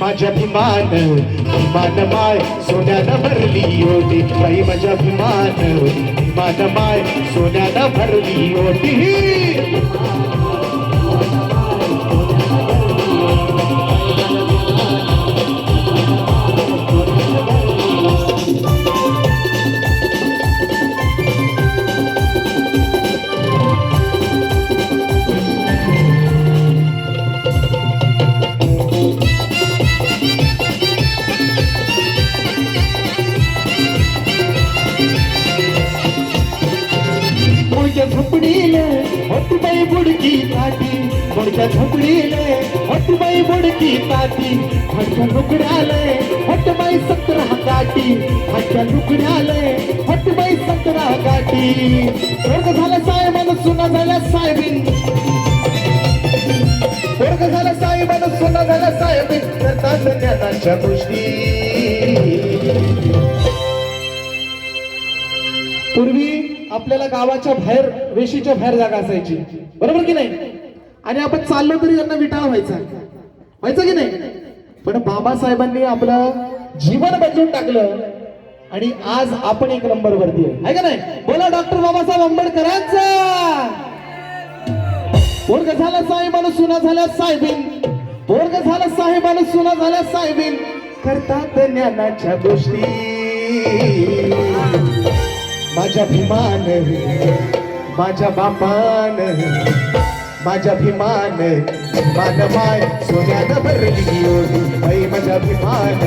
माझ्या भिमान भिमान माय सोन्यानं भरली होती. बाई माझ्या भिमान भिमान माय सोन्यानं भरली होती. बाई बुडकी ताटी मुडक्या झोपडीले बाई बुडकी ताटी हटक्या लुकड्याले बाई सतरा गाठी. हटक्या लुकड्याले बाई सतरा गाठी. वर्ग झाला साहेबानं सुना झाल्या साहेबीन. वर्ग झाला साहेबान सुना झाल्या साहेबीन. करतात ज्ञानाच्या गोष्टी पूर्वी आपल्याला गावाच्या बाहेर वेशीच्या बाहेर जागा असायची. बरोबर की नाही? आणि आपण चाललो तरी त्यांना विटाळ व्हायचा. व्हायचं की नाही? पण बाबासाहेबांनी आपलं जीवन बदलून टाकलं आणि आज आपण एक नंबर वरती आहे. का नाही? बोला डॉक्टर बाबासाहेब आंबेडकरांचा! पोरग झाला साहेबानं सुना झाल्या साहेबीन. पोरग झाला साहेबानं सुना झाल्या साहेबीन. करतात ज्ञानाच्या गोष्टी. माझ्या भिमान माझ्या बापान माझ्या भिमान मान माय सोन्यानं भरली होती बाई माझ्या भिमान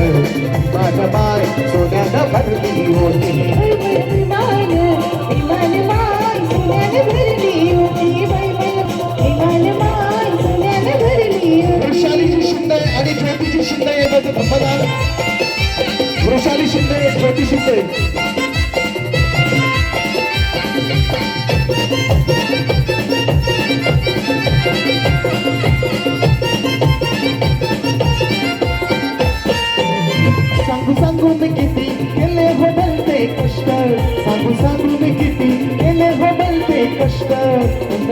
मान माय सोन्यानं भरली ओढी विमान विमान मान सोन्याने भरली होती सांगू सांगू मी किती केले हो बनते कष्ट?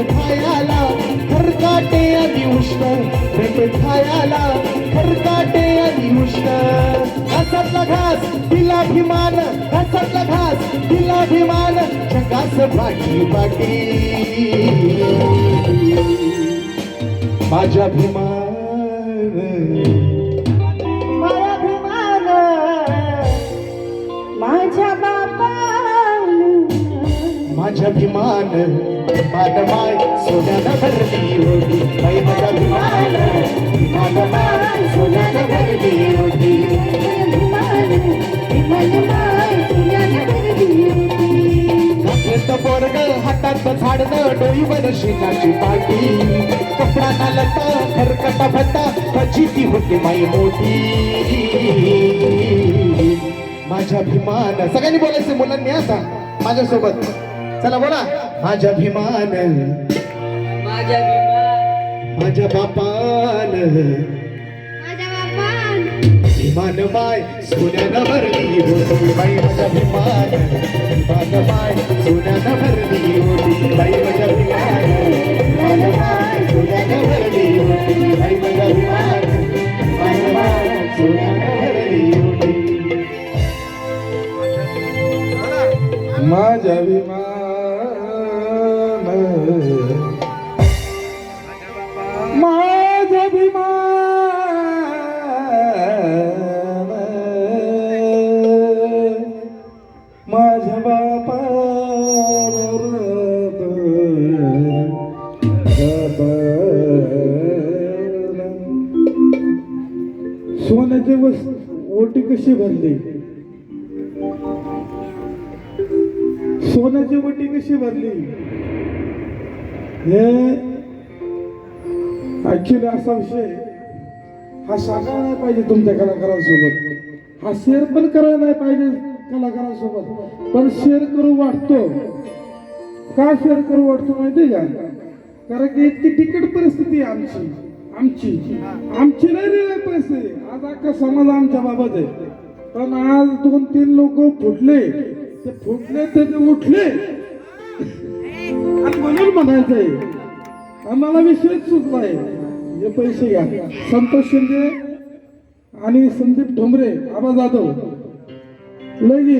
खायाला खरकाटे आधी उष्ण? भेट खायाला खरकाटे आधी उष्ण. घासातला घास दिला भिमान घासातला घास दिला भिमान जगास बाटी बाटी. माझ्या भिमान माझ्या अभिमान मान माय सोन्यानं भरली होती बाई माझ्या अभिमान मान माय सोन्यानं भरली होती पोरग हातात झाडणं डोईवर शिनाची पाटी। कपडा नालता खरकटा भत्ता ती होती माई मोठी। माझ्या अभिमान सगळ्यांनी बोलायचं मुलांनी आता माझ्यासोबत। चला बोला. माझ्या अभिमान माझ्या विमान माझ्या बापान. विमान माय सोन्यानं भरली होती बाई माझ्या विमान विमान माय सोन्यानं भरली होती बाई माझ्या माय सोन्यानं भरली होती बाई माझ्या माय सोन्यानं भरली होती. माझ्या विमान माझ्या बापा सोन्याची वस ओटी कशी भरली? सोन्याची वटी कशी भरली? हे ऍक्च्युली असा विषय हा सांगायला नाही पाहिजे तुमच्या कलाकारांसोबत. हा शेअर पण करायला नाही पाहिजे. कलाकारांसोबत पण शेअर करू वाटतो. का शेअर करू वाटतो माहिती का? कारण की इतकी तिकट परिस्थिती आहे आमची. आमची. आमची नाही रे पैसे अख्खा समाज आमच्या बाबत आहे. पण आज दोन तीन लोक फुटले. ते फुटले ते ते उठले. आणि म्हणून म्हणायचंय आम्हाला विषयच सुचलाय हे पैसे घ्या. संतोष शिंदे आणि संदीप ठोंबरे आबा जाधव. लगे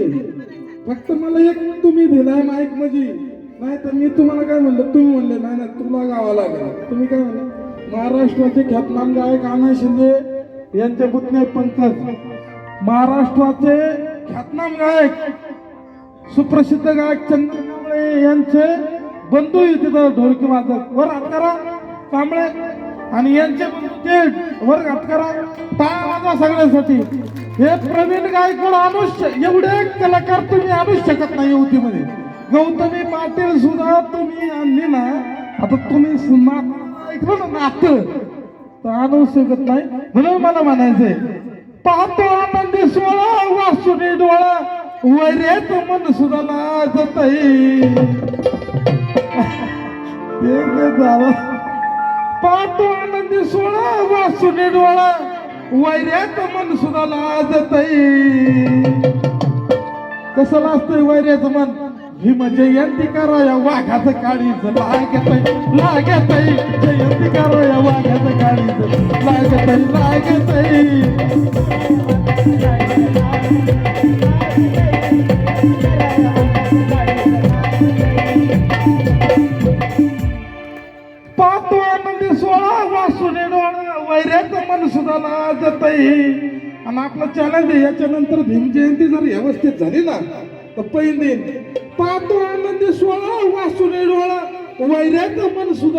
फक्त मला एक तुम्ही दिलाय माईक म्हणजे नाही तर मी तुम्हाला काय म्हणलं? तुम्ही म्हणले नाही ना तुला गावा लागेल. तुम्ही काय म्हणले? महाराष्ट्राचे ख्यातनाम गायक आना शिंदे यांचे पुतणे पंकज. महाराष्ट्राचे ख्यातनाम गायक सुप्रसिद्ध गायक चंद्र कांबळे यांचे बंधू आहे तिथं ढोलकी वादक वर हात करा कांबळे. आणि यांचे बंधू ते वर हात करा. टाळ्या वाजवा सगळ्यासाठी. हे प्रवीण गायकवाड अनुष्य एवढे कलाकार तुम्ही आणू शकत नाही युवतीमध्ये गौतमी पाटील सुद्धा तुम्ही आणली ना आता तुम्ही सुना ऐकलं ना नातं तर आणू शकत नाही. म्हणून मला म्हणायचंय पाहतो आनंदी सोळा वासुनी डोळा वैरेत मन सुद्धा लाजतई ते पाहतो आनंदी सोळा वासुनी डोळा वैऱ्यात मन सुद्धा लाजतई कसं लाजतय वैऱ्याचं मन? म्हणजे भीम जयंती करा या वाघाचं काळीच लागतय लागतय. जयंती करा या वाघाचं काळीच लागतय लागतय. पाहतो म्हणजे आनंदी सोळा वासुने डोळा वैऱ्याचं मन सुद्धा लाजतय आणि आपलं चॅलेंज आहे याच्यानंतर भीम जयंती जर व्यवस्थित झाली ना तर पहिली पाहतो आनंदी सोळा वासुने डोळा वैऱ्याचं मन सुद्धा